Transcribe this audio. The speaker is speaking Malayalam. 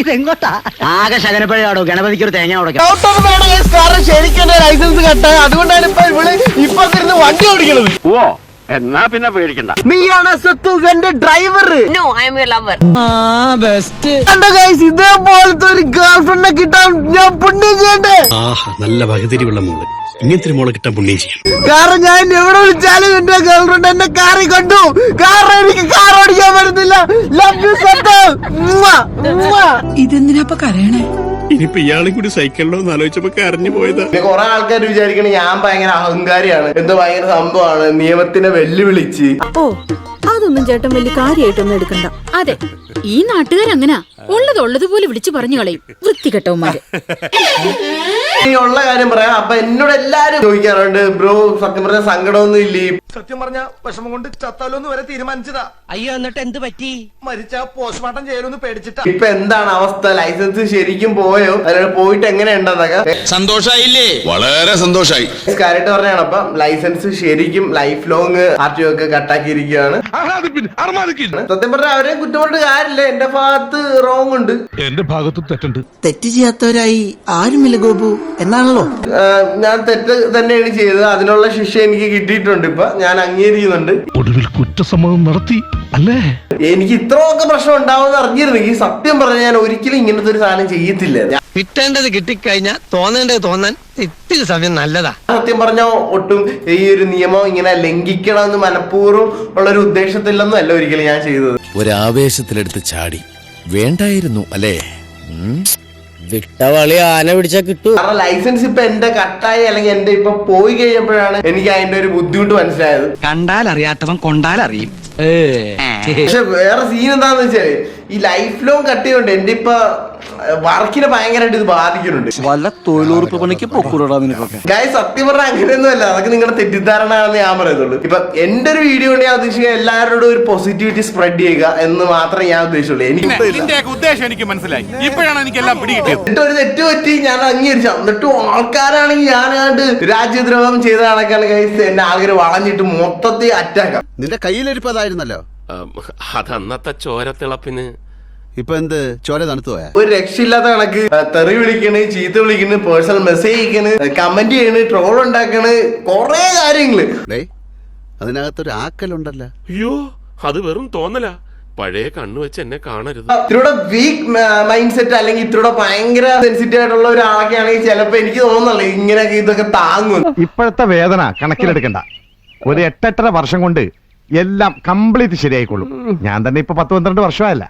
ഇതെങ്ങോട്ടാ? ആകെ ശകനപ്പഴയാടോ. ഗണപതിക്ക് ഒരു തേങ്ങ ഉടക്കാം. കാരണം ശരിക്കും എന്റെ ലൈസൻസ് കട്ട് അതുകൊണ്ടാണ് ഇപ്പൊ ഇവൾ ഇപ്പൊ ഇരുന്ന് വണ്ടി ഓടിക്കണത്. ഓ എന്നാ പിന്നെ പേടിക്കണ്ട. നീയാണ് സത്തു എന്റെ ഡ്രൈവർ No, യുവർ ലവർ ആ ബെസ്റ്റ് കണ്ടോ ഗൈസ് ഇതേപോലത്തെ ഒരു ഗേൾ ഫ്രണ്ടിനെ കിട്ടാൻ ഞാൻ പുണ്യം ചെയ്യണ്ടേ ആഹാ നല്ല വകതിരിവുള്ള മോൾ. ഇങ്ങനത്തെ മോളെ കിട്ടാൻ പുണ്യം ചെയ്യണം കാരണം ഞാൻ എവിടെ വിളിച്ചാലും എന്റെ ഗേൾ ഫ്രണ്ട് കാറി കണ്ടു. കൊണ്ടു കാരണം എനിക്ക് ഓടിക്കാൻ പറ്റുന്നില്ല ലവ് യു സത്തു ഇതെന്തിനാ കരയണേ? ഇനിയിപ്പോ ഇയാളെ കൂടി സൈക്കിളിലോ എന്ന് ആലോചിച്ചപ്പോ കരഞ്ഞു പോയതാ. കുറെ ആൾക്കാർ വിചാരിക്കണ ഞാൻ ഭയങ്കര അഹങ്കാരിയാണ്. എന്തോ ഭയങ്കര സംഭവമാണ്? നിയമത്തിനെ വെല്ലുവിളിച്ച്. ഓ അതൊന്നും ചേട്ടൻ വലിയ കാര്യമായിട്ടൊന്നും എടുക്കണ്ട. അതെ ഈ നാട്ടുകാരങ്ങനാ. ഉള്ളത് ഉള്ളതുപോലെ വിളിച്ചു പറഞ്ഞു കളയും. വൃത്തികെട്ടവന്മാര്. ഉള്ള കാര്യം പറയാം. അപ്പൊ എന്നോട് എല്ലാരും ചോദിക്കാറുണ്ട് ബ്രോ സത്യം പറഞ്ഞ സങ്കടമൊന്നും ഇല്ലേ? സത്യം പറഞ്ഞ വിഷമം കൊണ്ട് ചത്താലോന്ന് വരെ തീരുമാനിച്ചതാ. അയ്യോ എന്നിട്ട് എന്ത് പറ്റി? മരിച്ച പോസ്റ്റ്മോർട്ടം ചെയ്യലൊന്ന് പേടിച്ചിട്ടാ. ഇപ്പൊ എന്താണ് അവസ്ഥ? ലൈസൻസ് ശരിക്കും പോയോ? അതിനോട് പോയിട്ട് എങ്ങനെ ഉണ്ടെന്നൊക്കെ സന്തോഷായില്ലേ? വളരെ സന്തോഷായി. കാര്യമായിട്ട് പറഞ്ഞാണ് അപ്പൊ ലൈസൻസ് ശരിക്കും ലൈഫ് ലോങ് ആർ ടി ഒക്കെ കട്ടാക്കിയിരിക്കുകയാണ് സത്യം പറഞ്ഞാൽ അവരെ കുറ്റം പറഞ്ഞിട്ട് കാര്യമില്ല. എന്റെ ഭാഗത്ത് റോങ് ഉണ്ട്. എന്റെ ഭാഗത്ത് തെറ്റുണ്ട്. തെറ്റ് ചെയ്യാത്തവരായി ആരുമില്ല ഗോപു. എന്നാണല്ലോ? ഞാൻ തെറ്റ് തന്നെയാണ് ചെയ്തത്. അതിനുള്ള ശിക്ഷ എനിക്ക് കിട്ടിയിട്ടുണ്ട് ഇപ്പൊ. ഞാൻ അംഗീകരിക്കുന്നുണ്ട്. ഒടുവിൽ കുറ്റസമ്മതം നടത്തി അല്ലേ? എനിക്ക് ഇത്രയൊക്കെ പ്രശ്നം ഉണ്ടാവുമെന്ന് അറിഞ്ഞിരുന്നെങ്കിൽ സത്യം പറഞ്ഞ ഞാൻ ഒരിക്കലും ഇങ്ങനത്തെ ഒരു സാധനം ചെയ്യത്തില്ല. കിട്ടേണ്ടത് കിട്ടിക്കഴിഞ്ഞാൽ തോന്നേണ്ടത് തോന്നാൻ ഇത്തിരി സമയം നല്ലതാ. സത്യം പറഞ്ഞ ഒട്ടും ഈ ഒരു നിയമം ഇങ്ങനെ ലംഘിക്കണമെന്ന് മനഃപൂർവം ഉള്ള ഒരു ഉദ്ദേശത്തില്ലെന്നും അല്ല ഒരിക്കലും ഞാൻ ചെയ്തത്. ഒരു ഒരാവേശത്തിലെടുത്ത് ചാടി. വേണ്ടായിരുന്നു അല്ലേ? വിട്ടവളി ആന പിടിച്ചാ കിട്ടൂ. കാരണം ലൈസൻസ് ഇപ്പൊ എന്റെ കട്ടായി അല്ലെങ്കിൽ എന്റെ ഇപ്പൊ പോയി കഴിഞ്ഞപ്പോഴാണ് എനിക്ക് അതിന്റെ ഒരു ബുദ്ധിമുട്ട് മനസ്സിലായത്. കണ്ടാൽ അറിയാത്തവൻ കൊണ്ടാൽ അറിയും പക്ഷെ വേറെ സീൻ എന്താന്ന് വെച്ചാൽ ഈ ലൈഫ് ലോങ് കട്ട് ചെയ്യുന്നുണ്ട് എന്റെ ഇപ്പൊ വർക്കിനെ ഭയങ്കരമായിട്ട് ഇത് ബാധിക്കുന്നുണ്ട്. വല്ല തൊഴിലുറപ്പ് പണിക്ക് പൊക്കൂടാ നിനക്കൊക്കെ. ഗായ് സത്യം പറഞ്ഞാൽ അങ്ങനെയൊന്നും അല്ല അതൊക്കെ നിങ്ങളുടെ തെറ്റിദ്ധാരണ ആണെന്ന് ഞാൻ പറയുന്നുള്ളൂ ഇപ്പൊ എന്റെ ഒരു വീഡിയോ കൊണ്ട് ഞാൻ ഉദ്ദേശിക്കുക എല്ലാവരോടും ഒരു പോസിറ്റിവിറ്റി സ്പ്രെഡ് ചെയ്യുക എന്ന് മാത്രമേ ഞാൻ ഉദ്ദേശിച്ചുള്ളൂ. എനിക്ക് ഉദ്ദേശം എനിക്ക് മനസ്സിലായി. ഇപ്പോഴാണ് എനിക്ക് എല്ലാം പിടികിട്ടിയത്. എന്നിട്ട് ഒരു തെറ്റ് പറ്റി ഞാൻ അംഗീകരിച്ചു. എന്നിട്ടും ആൾക്കാരാണെങ്കിൽ ഞാനാണ്ട് രാജ്യദ്രോഹം ചെയ്ത കണക്കാണ് ഗൈസ് എന്നെ ആൾക്കാർ വളഞ്ഞിട്ട് മൊത്തത്തിൽ അറ്റാക്കാം നിന്റെ കയ്യിലിരിപ്പതായിരുന്നല്ലോ അതന്നത്തെ ചോരത്തിളപ്പിന് ഇപ്പൊ എന്ത്? ചോര തണുത്തു പോയാ? ഒരു രക്ഷയില്ലാത്ത കണക്ക്. തെറി വിളിക്കണ് ചീത്ത വിളിക്കണ് പേഴ്സണൽ മെസ്സേജ് അയക്കണ് കമന്റ് ചെയ്യണ് ട്രോൾ ഉണ്ടാക്കണ് കൊറേ കാര്യങ്ങൾ. അതിനകത്തൊരു ആക്കലുണ്ടല്ലോ? അയ്യോ അത് വെറും തോന്നല. പഴയ കണ്ണു വെച്ച് എന്നെ കാണരുത്. ഇത്തിരൂടെ വീക്ക് മൈൻഡ് സെറ്റ് അല്ലെങ്കിൽ ഇത്തിരൂടെ ഭയങ്കര സെൻസിറ്റീവ് ആയിട്ടുള്ള ഒരാളൊക്കെ ആണെങ്കിൽ ചിലപ്പോ എനിക്ക് തോന്നുന്നില്ല ഇങ്ങനെയൊക്കെ ഇതൊക്കെ താങ്ങും. ഇപ്പോഴത്തെ വേദന കണക്കിലെടുക്കണ്ട. ഒരു എട്ടെട്ടര വർഷം കൊണ്ട് എല്ലാം കംപ്ലീറ്റ് ശരിയായിക്കോളും. ഞാൻ തന്നെ ഇപ്പൊ പത്ത് പന്ത്രണ്ട് വർഷമായല്ല.